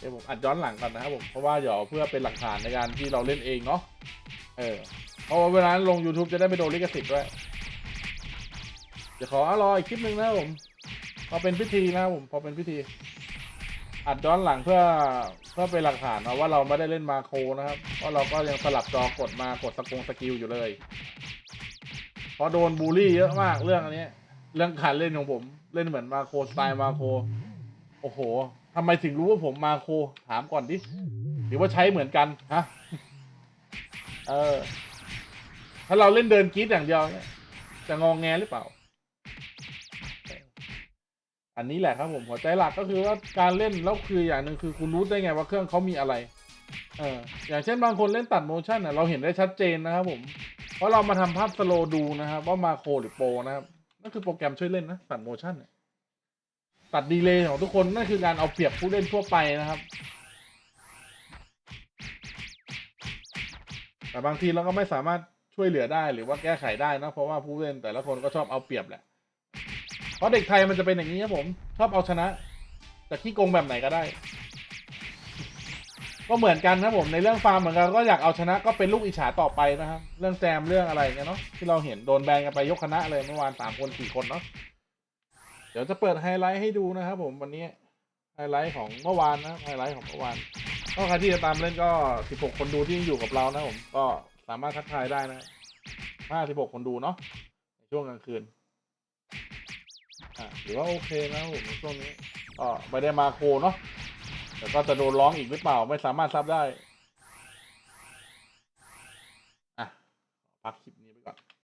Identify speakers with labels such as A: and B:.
A: เดี๋ยวผมอัดย้อนหลังก่อนนะครับผมเพราะว่าเดี๋ยวเพื่อเป็นหลักฐานในการที่เราเล่นเองเนาะเออเพราะว่าเวลาลง YouTube จะได้ไม่โดนลิขสิทธิ์ด้วยเดี๋ยวขอรออีกคลิปหนึ่งนะผมพอเป็นพิธีนะผมพอเป็นพิธี อัดย้อนหลังเพื่อเพื่อเป็นหลักฐานนะว่าเราไม่ได้เล่นมาโคนะครับเพราะเราก็ยังสลับจอกดมากดสกงสกิลอยู่เลยเพราะโดนบูลลี่เยอะมากเรื่องอันนี้ เรื่องการเล่นของผม เล่นเหมือนมาโคสไตล์มาโค โอ้โห ทำไมถึงรู้ว่าผมมาโค ถามก่อนดิหรือว่าใช้เหมือนกันฮะเออ ถ้าเราเล่นเดินกีดอย่างเดียวเนี่ยจะงองแงหรือเปล่า อันนี้แหละครับผมหัวใจหลักก็คือว่าการเล่นแล้วคืออย่างหนึ่งคือคุณรู้ได้ไงว่าเครื่องเขามีอะไร เออ อย่างเช่นบางคนเล่นตัดโมชั่นน่ะเราเห็นได้ชัดเจนนะครับผม เพราะเรามาทำภาพสโลดูนะครับว่ามาโครหรือโปนะครับนั่นคือโปรแกรมช่วยเล่นนะตัดโมชั่นเนี่ย ตัดดีเลย์ของทุกคนนั่นคือการเอาเปรียบผู้เล่นทั่วไปนะครับ แต่บางทีเราก็ไม่สามารถช่วยเหลือได้หรือว่าแก้ไขได้นะเพราะว่าผู้เล่นแต่ละคนก็ชอบเอาเปรียบแหละ เพราะเด็กไทยมันจะเป็นอย่างนี้ครับผม ชอบเอาชนะแต่ขี้โกงแบบไหนก็ได้ ก็เหมือนกันครับผมในเรื่องฟาร์มเหมือนกันก็อยากเอาชนะก็เป็นลูกอิจฉาต่อไปนะครับ เรื่องแจมเรื่องอะไรเงี้ยเนาะที่เราเห็นโดนแบนกันไปยกคณะเลยเมื่อวานสามคนสี่คนเนาะ เดี๋ยวจะเปิดไฮไลท์ให้ดูนะครับผมวันนี้ไฮไลท์ของเมื่อวานนะไฮไลท์ของเมื่อวานก็ใครที่จะตามเล่นก็สิบหกคนดูที่ยังอยู่กับเรานะผมก็สามารถทักทายได้นะห้าสิบหกคนดูเนาะในช่วงกลางคืนอะถือว่าโอเคนะผมช่วงนี้ก็ไม่ได้มาโคเนาะแต่ก็จะโดนร้องอีกหรือเปล่าไม่สามารถซับได้อะพักคลิปนี้ไปก่อน